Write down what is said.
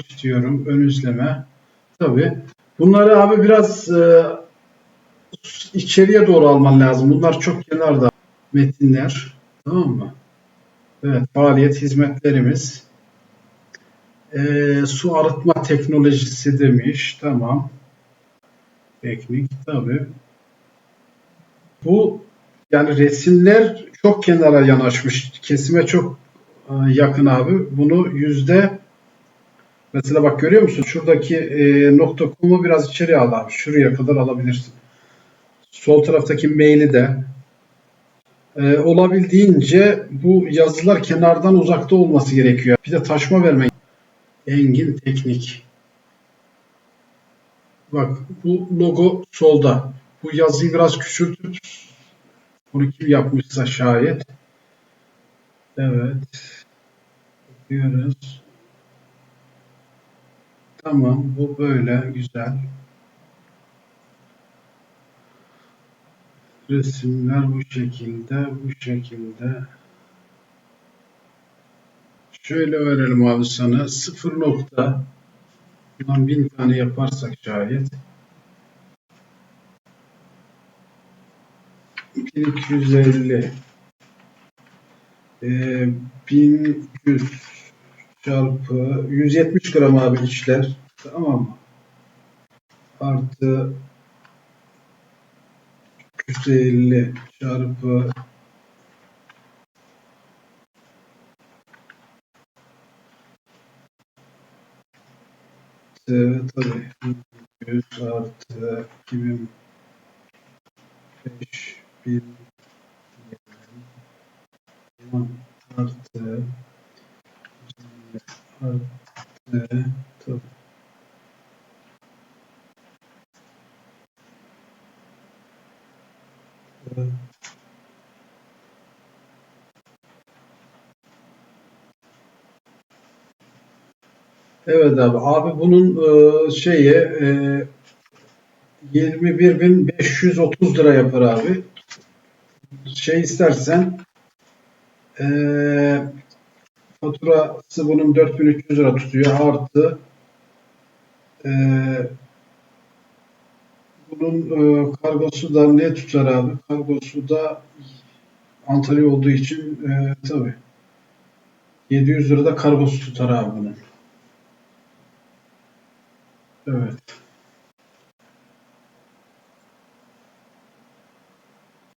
istiyorum. Ön izleme. Tabii. Bunları abi biraz e, içeriye doğru alman lazım. Bunlar çok kenarda metinler. Tamam mı? Evet, faaliyet hizmetlerimiz. E, su arıtma teknolojisi demiş. Tamam. Teknik tabii. Bu yani resimler çok kenara yanaşmış. Kesime çok e, yakın abi. Bunu yüzde mesela bak görüyor musun? Şuradaki e, nokta komu biraz içeri al abi. Şuraya kadar alabilirsin. Sol taraftaki maili de e, olabildiğince bu yazılar kenardan uzakta olması gerekiyor. Bir de taşma vermen. Engin Teknik. Bak bu logo solda. Bu yazıyı biraz küçültüp bunu kim yapmışsa şayet. Evet. Bakıyoruz. Tamam. Bu böyle. Güzel. Resimler bu şekilde. Bu şekilde. Şöyle verelim abi sana. Sıfır nokta. Bundan bin tane yaparsak şayet. 1250 ee, 1100 çarpı 170 gram abi içler. Tamam mı? Artı 250 çarpı 100, tabii 100 artı 2005 1000 artı tabii. Evet abi. Abi bunun e, şeyi e, 21.530 lira yapar abi. Şey istersen e, faturası bunun 4300 lira tutuyor. Artı e, bunun e, kargosu da ne tutar abi? Kargosu da Antalya olduğu için e, tabii 700 lira da kargosu tutar abi bunun. Evet.